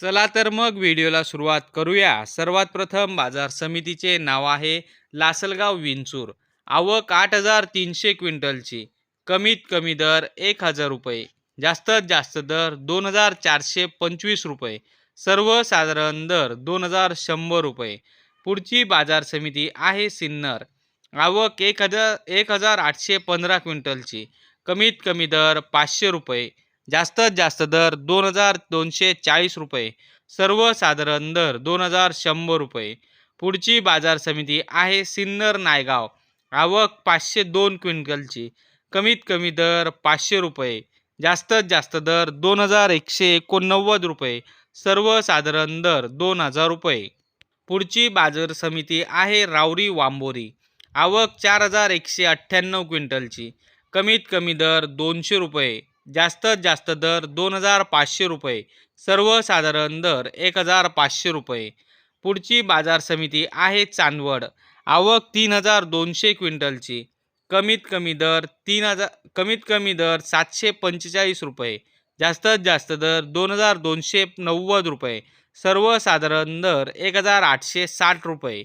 चला तर मग व्हिडिओला सुरुवात करूया. सर्वात प्रथम बाजार समितीचे नाव आहे लासलगाव विंचूर. आवक आठ हजार तीनशे क्विंटलची. कमीत कमी दर एक हजार रुपये. जास्तीत जास्त दर दोन हजार चारशे पंचवीस रुपये. सर्वसाधारण दर दोन हजार शंभर रुपये. पुढची बाजार समिती आहे सिन्नर. आवक एक हजार एक हजार आठशे पंधरा क्विंटलची. कमीत कमी दर पाचशे रुपये. जास्तीत जास्त दर दोन हजार दोनशे चाळीस रुपये. सर्वसाधारण दर दोन हजार शंभर रुपये. पुढची बाजार समिती आहे सिन्नर नायगाव. आवक पाचशे दोन क्विंटलची. कमीत कमी दर पाचशे रुपये. जास्तीत जास्त दर दोन हजार एकशे एकोणनव्वद रुपये. सर्वसाधारण दर दोन हजार रुपये. पुढची बाजार समिती आहे रावरी वांबोरी. आवक चार हजार एकशे अठ्ठ्याण्णव क्विंटलची. कमीत कमी दर दोनशे रुपये. जास्तीत जास्त दर दोन हजार पाचशे रुपये सर्वसाधारण दर एक हजार पाचशे रुपये. पुढची बाजार समिती आहे चांदवड. आवक तीन हजार दोनशे क्विंटलची. कमीत कमी दर तीन हजार कमीत कमी दर सातशे पंचेचाळीस रुपये. जास्तीत जास्त दर दोन हजार दोनशे नव्वद रुपये. सर्वसाधारण दर एक हजार आठशे साठ रुपये.